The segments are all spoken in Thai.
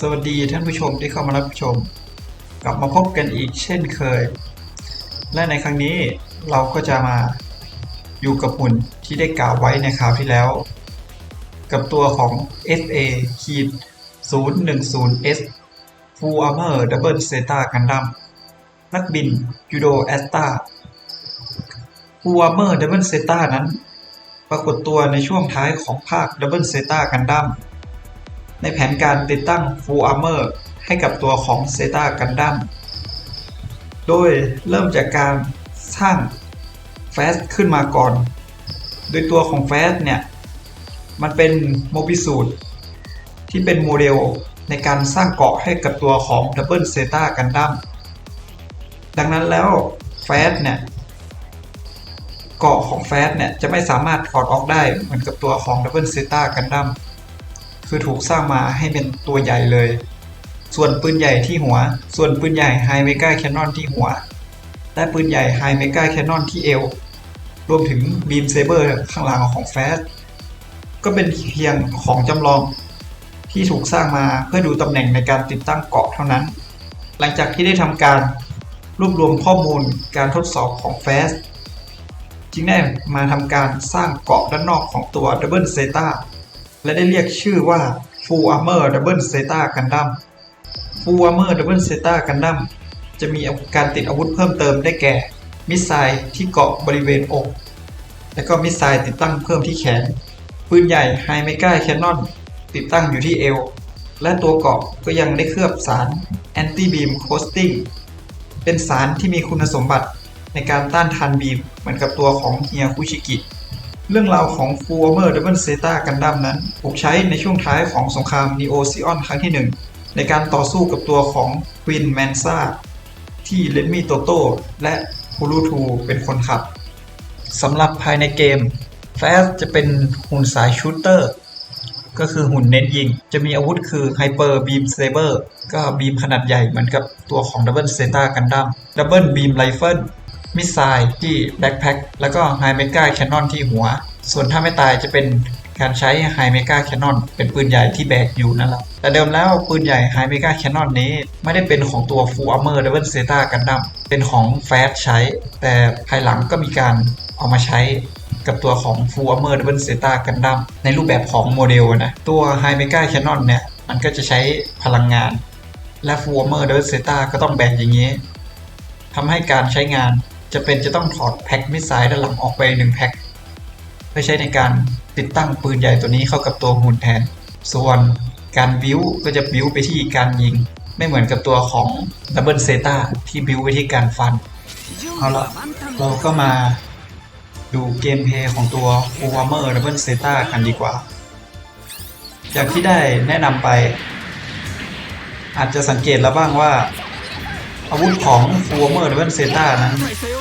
สวัสดีท่านผู้ชมที่เข้ามารับชม กลับมาพบกันอีกเช่นเคย และในครั้งนี้เราก็จะมาอยู่กับหุ่นที่ได้กล่าวไว้ในคราวที่แล้ว กับตัวของ SA ขีด 010S Full Armor Double Zeta Gundam นักบินยูโดแอสตา Full Armor Double Zeta นั้น ปรากฏตัวในช่วงท้ายของภาค Double Zeta Gundam ในแผนการติดตั้ง Full Armor ให้กับตัวของ Zeta Gundam โดยเริ่มจากการสร้าง Fast ขึ้นมาก่อน โดยตัวของ Fast เนี่ย มันเป็นโมบิสูตที่เป็นโมเดลในการสร้างเกาะให้กับตัวของ Double Zeta Gundam ดังนั้นแล้ว Fast เนี่ยเกาะของ Fast เนี่ยจะไม่สามารถถอดออกได้เหมือนกับตัวของ Double Zeta Gundam คือถูกสร้างมาให้เป็นตัวใหญ่เลย ส่วนปืนใหญ่ที่หัว ส่วนปืนใหญ่ High Mega Cannon ที่หัว และปืนใหญ่ High Mega Cannon ที่เอว รวมถึง Beam Saber ข้างหลังของ Fast ก็เป็นเพียงของจำลองที่ถูกสร้างมาเพื่อดูตำแหน่งในการติดตั้งเกาะเท่านั้น หลังจากที่ได้ทำการรวบรวมข้อมูลการทดสอบของ Fast จึงได้มาทำการสร้างเกาะด้านนอกของตัว Double Zeta และได้เรียกชื่อว่า Full Armor Double Zeta Gundam Full Armor Double Zeta Gundam จะมีการติดอาวุธเพิ่มเติมได้แก่ มิสไซล์ที่เกาะบริเวณอก และก็มิสไซล์ติดตั้งเพิ่มที่แขน ปืนใหญ่ High Mega Cannon ติดตั้งอยู่ที่เอว และตัวเกาะก็ยังได้เคลือบสาร Anti Beam Coating เป็นสารที่มีคุณสมบัติในการต้านทานบีมเหมือนกับตัวของเฮียคุชิกิ เรื่องราวของ Full Armor Double Zeta Gundam นั้น ถูกใช้ในช่วงท้ายของสงคราม Neo Zeon ครั้งที่ 1 ในการต่อสู้กับตัวของ Queen Mansa ที่เลนมี่โตโต้และฮูรูทูเป็นคนขับสำหรับภายในเกม Fast จะเป็นหุ่นสายชูตเตอร์ก็คือหุ่นเน้นยิง จะมีอาวุธคือ Hyper Beam Saber ก็บีมขนาดใหญ่เหมือนกับตัวของ Double Zeta Gundam Double Beam Rifle มิสไซล์ที่แบ็คแพ็คแล้วก็ High Mega Cannon ที่หัว ส่วนถ้าไม่ตายจะเป็นการใช้ High Mega Cannon เป็นปืนใหญ่ที่แบกอยู่นั่นแหละแต่เดิมแล้วปืนใหญ่ High Mega Cannon นี้ ไม่ได้เป็นของตัว Full Armor Double Zeta Gundam เป็นของ Fast ใช้ แต่ภายหลังก็มีการเอามาใช้กับตัวของ Full Armor Double Zeta Gundam ในรูปแบบของโมเดลนะตัว High Mega Cannon เนี่ย มันก็จะใช้พลังงาน และ Full Armor Double Zeta ก็ต้องแบกอย่างนี้ทำให้การใช้งานจะเป็นจะต้องถอดแพ็คมิสไซล์ด้านหลังออกไปหนึ่งแพ็ค เพื่อใช้ในการติดตั้งปืนใหญ่ตัวนี้เข้ากับตัวหุ่นแทน ส่วนการบิวก็จะบิวไปที่การยิง ไม่เหมือนกับตัวของ Double Zeta ที่บิวไปที่การฟัน เอาละเราก็มาดูเกมเพลย์ของตัว Full Armor Double Zeta กันดีกว่า อย่างที่ได้แนะนำไป อาจจะสังเกตแล้วบ้างว่า อาวุธของ Full Armor Double Zeta นั้น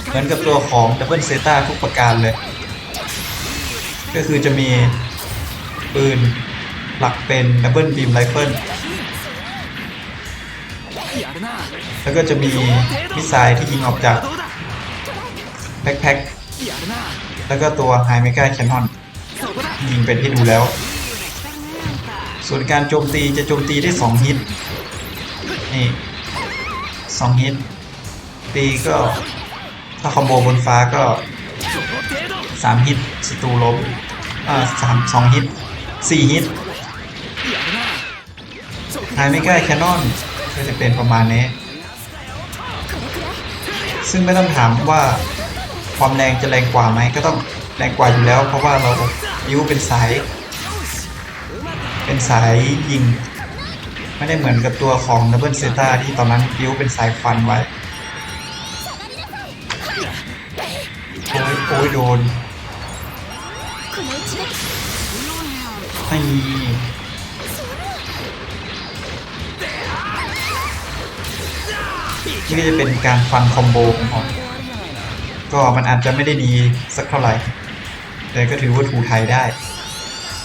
เหมือนกับตัวของ Double Zeta ทุกประการเลย ก็คือจะมีปืนหลักเป็น Double Beam Rifle แล้วก็จะมีมิสไซล์ที่ยิงออกจากแบ็คแพ็คแล้วก็ตัว High Mega Cannon ยิงเป็นที่ดูแล้ว ส่วนการโจมตีจะโจมตีได้ 2 ฮิต นี่2ฮิต ตีก็ถ้าคอมโบบนฟ้าก็ 3ฮิตศัตรูล้มอ่าสามสองฮิต4ฮิตไฮไม่ใกล้แคนนอนก็จะเป็นประมาณนี้ ซึ่งไม่ต้องถามว่าความแรงจะแรงกว่าไหมก็ต้องแรงกว่าอยู่แล้ว เพราะว่าเรายิวเป็นสาย เป็นสายยิง ไม่ได้เหมือนกับตัวของ Double Zeta ที่ตอนนั้นยิวเป็นสายฟันไว้ โอ้ยโอ้ยโดน ไม่มีนี่ก็จะเป็นการฟันคอมโบของผมก็มันอาจจะไม่ได้ดีสักเท่าไหร่ แต่ก็ถือว่าถูไทยได้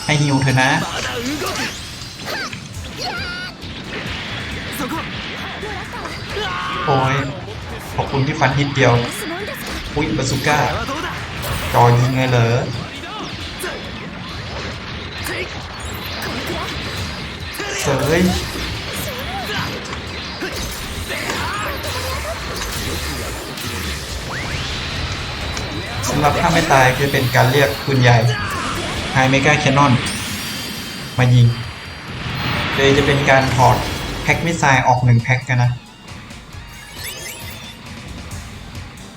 ให้ฮิวเธอนะโอ้ยขอบคุณที่ฟันฮิตเดียว อุ้ยบาซูก้าจอยิงไงเหรอ ฉยสำหรับถ้าไม่ตายคือเป็นการเรียกคุณหญ่ไฮเมกาแคนนอนมายิงเลยจะเป็นการถอดแพ็คมิสไซล์ออกหนึ่งแพ็กกันนะ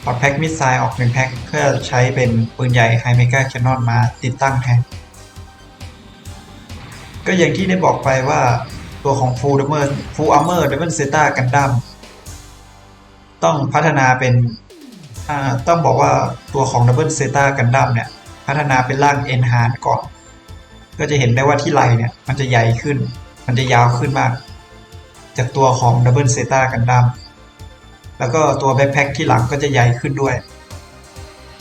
ถอดแพ็คมิสไซล์ออกหนึ่งแพ็คเพื่อใช้เป็นปืนใหญ่ไฮเมกาแคนนอนมาติดตั้งแทน ก็อย่างที่ได้บอกไปว่าตัวของ Full Armor Full Armor Double Zeta Gundam ต้องพัฒนาเป็นต้องบอกว่าตัวของ Double Zeta Gundam เนี่ย พัฒนาเป็นร่าง Enhance ก่อน ก็จะเห็นได้ว่าที่ไหล่เนี่ย มันจะใหญ่ขึ้น มันจะยาวขึ้นมาก จากตัวของ Double Zeta Gundam แล้วก็ตัวแบ็คแพ็คที่หลังก็จะใหญ่ขึ้นด้วย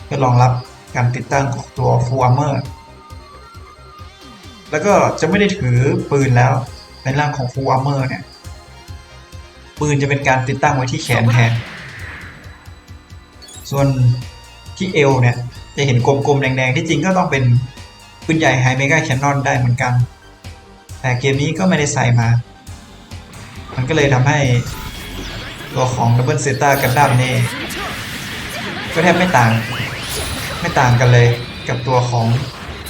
เพื่อรองรับการติดตั้งของตัว Full Armor แล้วก็จะไม่ได้ถือปืนแล้วในร่างของ Full Armor เนี่ย ปืนจะเป็นการติดตั้งไว้ที่แขนแทน ส่วนที่เอวเนี่ย จะเห็นกลมๆแดงๆ ที่จริงก็ต้องเป็นปืนใหญ่ไฮเมกาแคนนอนได้เหมือนกัน แต่เกมนี้ก็ไม่ได้ใส่มา มันก็เลยทำให้ตัวของ Double Zeta Gundam นี่ก็แทบไม่ต่าง ไม่ต่างกันเลยกับตัวของ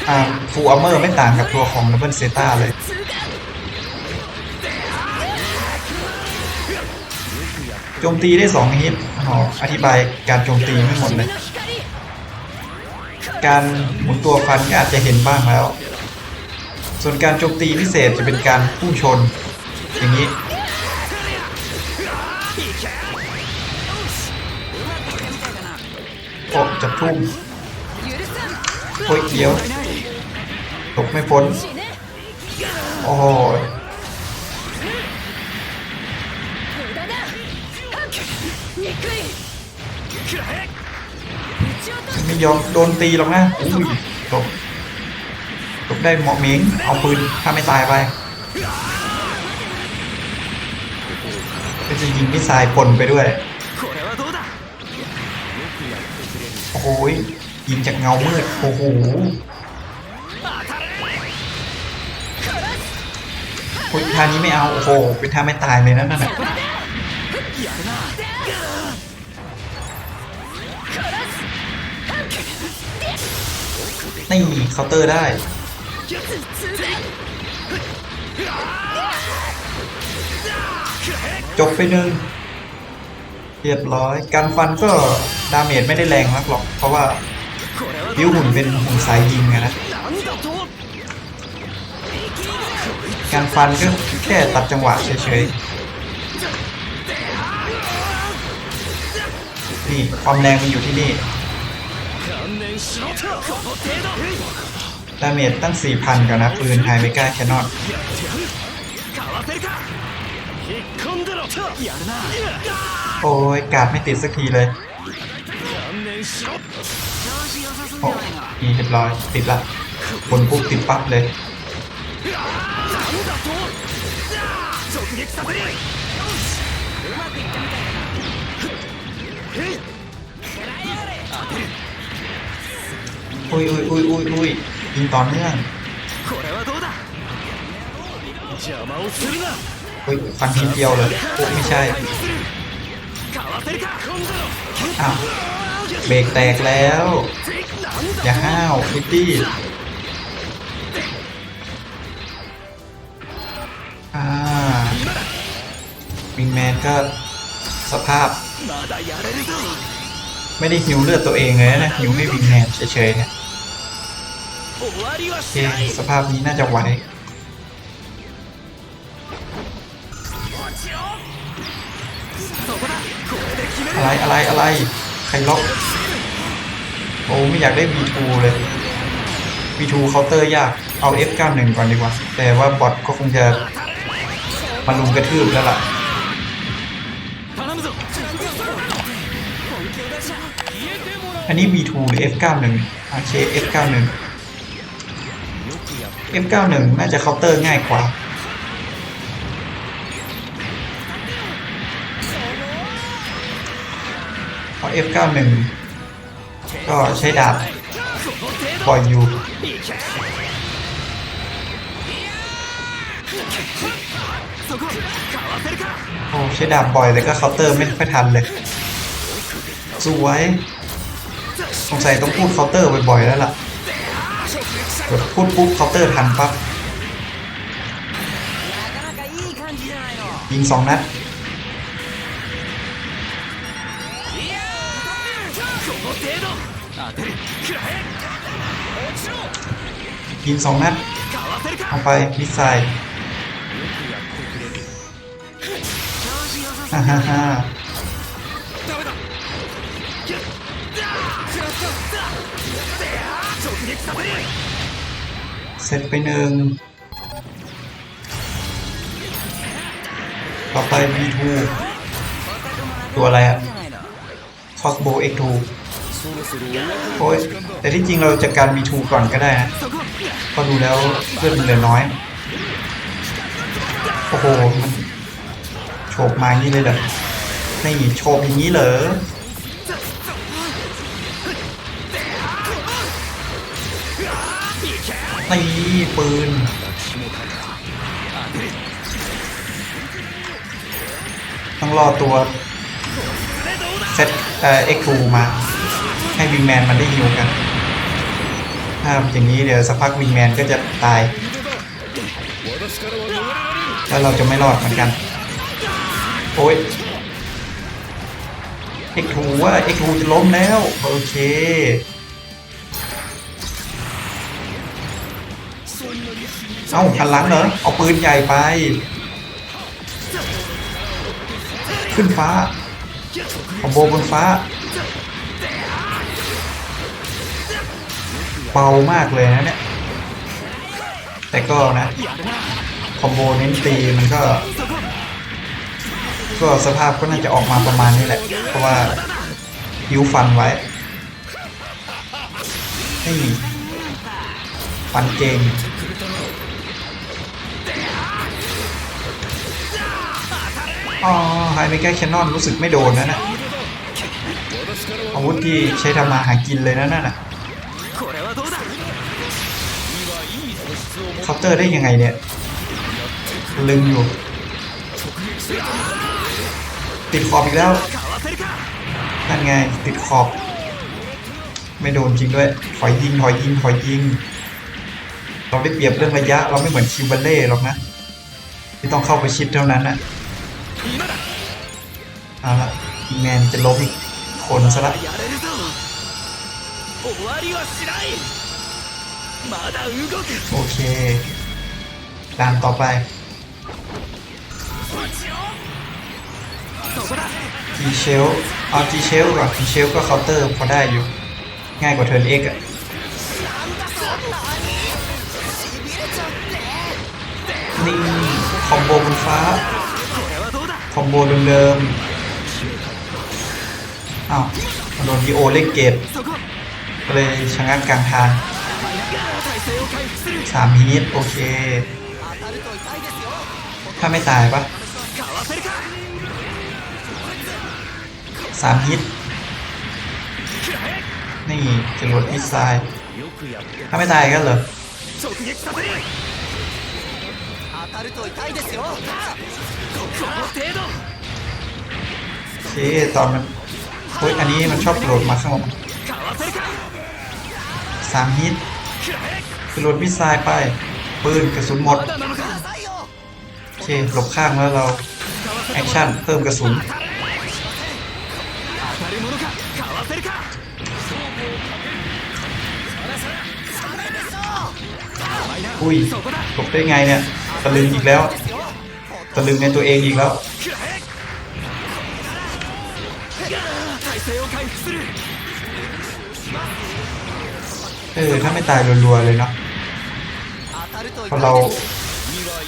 อ่า Full Armor ไม่ต่างกับตัวของ Double Zeta เลยโจมตีได้ 2 ฮิตอออธิบายการโจมตีไม่หมดเลย การหมุนตัวฟันก็อาจจะเห็นบ้างแล้ว ส่วนการโจมตีพิเศษจะเป็นการพุ่งชน อย่างนี้ โอ้จะทุ่มโอ้ยเดียว ตกไม่พ้น โอ้ยฉัไม่ยอมโดนตีหรอกนะอุ้ยตกตกได้เหมาะเมงเอาปืนถ้าไม่ตายไปก็จะยิงมิสไซล์ปนไปด้วย โอ้ยยิงจากเงามืด โอ้โห อุ้ทานี้ไม่เอา โอ้โห เป็ท่าไม่ตายเลยนั่นน่ะนี่เคาน์เตอร์ได้จบไปหนึ่งเรียบร้อย การฟันก็ดาเมจไม่ได้แรงมากหรอก เพราะว่าพิวหุ่นเป็นหุ่นสายยิงไงนะ การฟันก็แค่ตัดจังหวะเฉยๆ นี่ความแรงมันอยู่ที่นี่ ดาเมจตั้ง 4,000กันนะปืนไฮเมกาแคนนอนโอ้ยกาดไม่ติดสักทีเลยโอ้ยเรียบร้อยติดละบนปุ๊บติดปั๊บเลย 撃させるうまくいったみたいだなえい当てる อุ้ยอุ้ยอุ้ยอุ้ยอุ้ยยิงต่อเนื่อง これはどうだ邪魔をするな อุ้ยฟันทีเดียวเลยโอ้ไม่ใช่ かわせるか今度の อ้าว เบรกแตกแล้ว なんだ อย่าห้าวพิตตี้ ก็สภาพ ไม่ได้หิวเลือดตัวเองเลยนะหิวไม่บินแนมเฉยๆเนี่ยโอเคสภาพนี้น่าจะไหวอะไรอะไรอะไรใครล็อกโอ้ไม่อยากได้ B2 เลย B2 เคาน์เตอร์ยากเอา F91 ก่อนดีกว่า แต่ว่าบอทก็คงจะมาลุมกระทืบแล้วล่ะ อันนี้ V2 หรือ F91 อเช F91 F91 น่าจะเคาน์เตอร์ง่ายกว่าเพราะ F91 ก็ใช้ดาบปล่อยอยู่โอ้ใช้ดาบปล่อยแต่ก็เคาน์เตอร์ไม่ค่อยทันเลย สวย สงสัยต้องพูดเคาน์เตอร์บ่อยๆแล้วล่ะพูดปุ๊บเคาน์เตอร์ทันปั๊บยิงสองนัดยิงสองนัดเอาไปมิสไซล์ฮ่าฮ่าฮ่า เซตไปหนึ่ง ต่อไป B2 ตัวอะไรอะคอสโบเอ็กทูโอ้ยแต่ที่จริงเราจัดการ B2 ก่อนก็ได้นะพอดูแล้วเพื่อนมันเหลือน้อย โอ้โห มันโฉบมาอย่างนี้เลยเหรอไม่โฉบอย่างนี้เหรอ นี่ปืนต้องรอตัวเซตเอ่อ X2 มา ให้วิงแมนมันได้ฮิวกันถ้าอย่างนี้เดี๋ยวสักพักวิงแมนก็จะตาย แล้วเราจะไม่รอดเหมือนกัน โอ้ย X2 ว่า X2 จะล้มแล้ว โอเค เอ้าหันหลังเหรอเอาปืนใหญ่ไป ขึ้นฟ้าคอมโบบนฟ้า เบามากเลยนะเนี่ย แต่ก็นะคอมโบเน้นตีมันก็ ก็สภาพก็น่าจะออกมาประมาณนี้แหละ เพราะว่ายิวฟันไว้นี่ฟันเก่ง อ๋อไฮเมกาแคนนอนรู้สึกไม่โดนนะนะอาวุธที่ใช้ทำมาหากินเลยนะนั่นน่ะคอปเตอร์ได้ยังไงเนี่ยลึงอยู่ ติดขอบอีกแล้ว นั่นไง ติดขอบ ไม่โดนจริงด้วย ถอยยิง ถอยยิง ถอยยิง เราได้เปรียบเรื่องระยะ เราไม่เหมือนคิวบัลเล่หรอกนะ ที่ต้องเข้าไปชิดเท่านั้นน่ะ เอาละแมนจะลบอีกคนซะละโอเคตามต่อไปจีเชลเอาจีเชลหรอจีเชลก็เคาน์เตอร์พอได้อยู่ ง่ายกว่าเทิร์นเอ็กอะนี่คอมโบบนฟ้า คอมโบเดิมอ้าวโดนดีโอเล็กเก็บเลยชะงักกลางทางสามฮิตโอเค ถ้าไม่ตายปะสามฮิตนี่จรวดมิสไซล์ถ้าไม่ตายก็เหรอ เอ๊ะตอนมันเฮ้ยอันนี้มันชอบโหลดมาข้างบนสามฮิตคือโหลดมิซายไป ปืนกระสุนหมด โอเคหลบข้างแล้วเรา แอคชั่น เพิ่มกระสุนอุ้ยหลบได้ไงเนี่ยตะลึงอีกแล้ว ตะลึงในตัวเองอีกแล้วเออถ้าไม่ตายรัวๆเลยเนาะพอเรา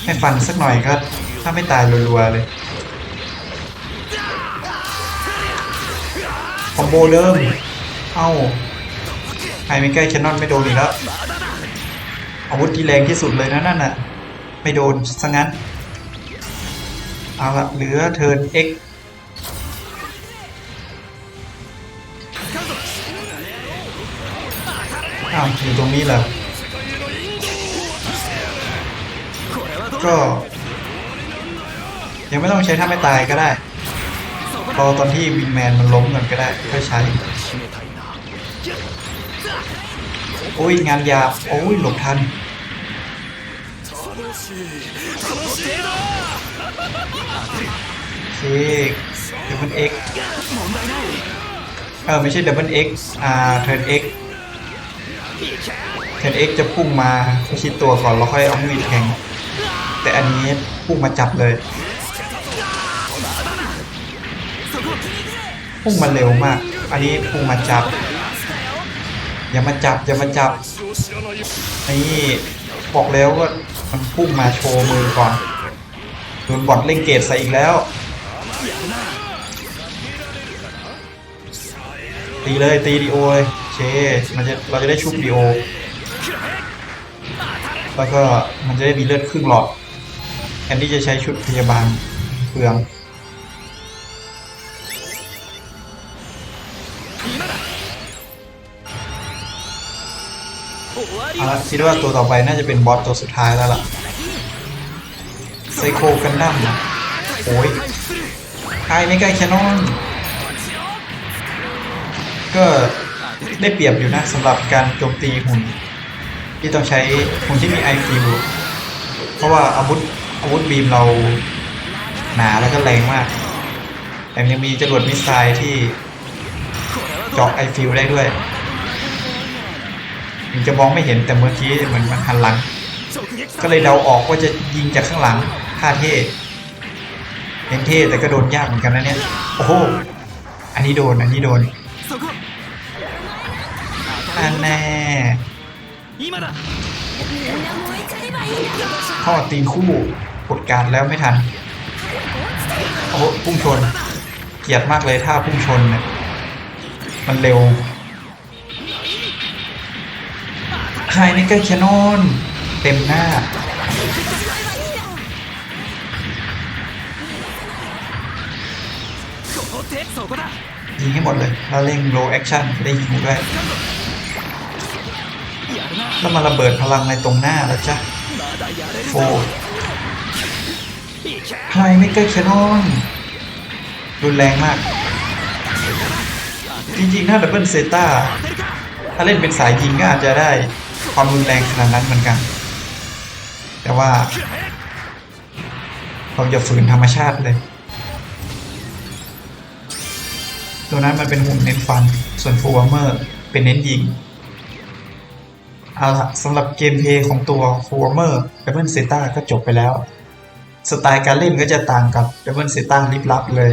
ให้ฟันสักหน่อยก็ ถ้าไม่ตายรัวๆเลยคอมโบเริ่ม เอ้าไฮม่ใกล้แคนนอนไม่โดนอีกแล้วอาวุธที่แรงที่สุดเลยนะนั่นน่ะ ไม่โดนซะงั้น เอาละเหลือเทิร์น X อ้าวอยู่ตรงนี้แหละก็ ยังไม่ต้องใช้ถ้าไม่ตายก็ได้ พอตอนที่วินแมนมันล้มกันก็ได้ค่อยใช้ โอ้ยงานยาโอ้ยหลบทัน この程度 โอเคดับเบิลเอ็ก 問題ない เออไม่ใช่ดับเบิลเอ็กอ่าเทิร์นเอ็ก いけ เทิร์นเอ็กจะพุ่งมาประชิดตัวก่อนแล้วค่อยเอามีดแทง แต่อันนี้พุ่งมาจับเลย พุ่งมาเร็วมาก อันนี้พุ่งมาจับ อย่ามาจับ อย่ามาจับ นี่บอกแล้วว่า มันพุ่งมาโชว์มือก่อนโดนบอดเล่งเกตใส่อีกแล้ว ตีเลยตีดีโอเลยเชมันจะเราจะได้ชุบดีโอ แล้วก็มันจะได้มีเลือดครึ่งหลอดแทนที่จะใช้ชุดพยาบาลเปลือง เอาละคิดว่าตัวต่อไปน่าจะเป็นบอสตัวสุดท้ายแล้วล่ะไซโคกันดั้มนะโอ้ยใครไม่ใกล้แคนนอนก็ได้เปรียบอยู่นะสำหรับการโจมตีหุ่น ที่ต้องใช้หุ่นที่มีไอฟิวเพราะว่าอาวุธอาวุธบีมเราหนาแล้วก็แรงมากแถมยังมีจรวดมิสไซล์ที่เจาะไอฟิวได้ด้วย ถึงจะมองไม่เห็นแต่เมื่อกี้มันมันหันหลัง ก็เลยเดาออกว่าจะยิงจากข้างหลังท่าเท่เป็นเท่แต่ก็โดนยากเหมือนกันนะเนี่ยโอ้โหอันนี้โดนอันนี้โดนอันแน่ข้อตีคู่กดการแล้วไม่ทันโอ้พุ่งชน เกียดมากเลยท่าพุ่งชนเนี่ยมันเร็ว ไฮนิกเกอร์แคนนนเต็มหน้า ยิงให้หมดเลยถ้าเล่งโลแอคชั่นได้ยิงด้วยแล้วมาระเบิดพลังในตรงหน้าแล้วจ้ะโฟไฮไม่ใกล้แคนนนรุนแรงมาก จริงๆ ถ้าดับเบิลเซต้าถ้าเล่นเป็นสายยิงก็อาจจะได้ ความรุนแรงขนาดนั้นเหมือนกัน แต่ว่า เราจะฝืนธรรมชาติเลย ตัวนั้นมันเป็นหุ่นเน้นฟัน ส่วนฟูวเมอร์เป็นเน้นยิงเอาละสำหรับเกมเพย์ของตัวฟูวเมอร์ดับเบิลเซต้าก็จบไปแล้ว สไตล์การเล่นก็จะต่างกับดับเบิลเซต้าลิบลับเลย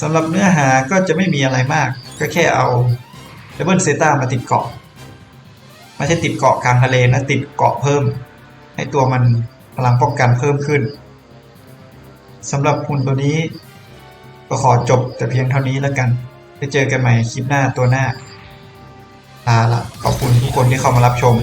สำหรับเนื้อหาก็จะไม่มีอะไรมาก ก็แค่เอาดับเบิลเซต้ามาติดเกาะ ไม่ใช่ติดเกาะกลางทะเลนะติดเกาะเพิ่ม ให้ตัวมันพลังป้องกันเพิ่มขึ้นสำหรับหุ่นตัวนี้ก็ขอจบแต่เพียงเท่านี้แล้วกันไปเจอกันใหม่คลิปหน้าตัวหน้าลาละขอบคุณทุกคนที่เข้ามารับชม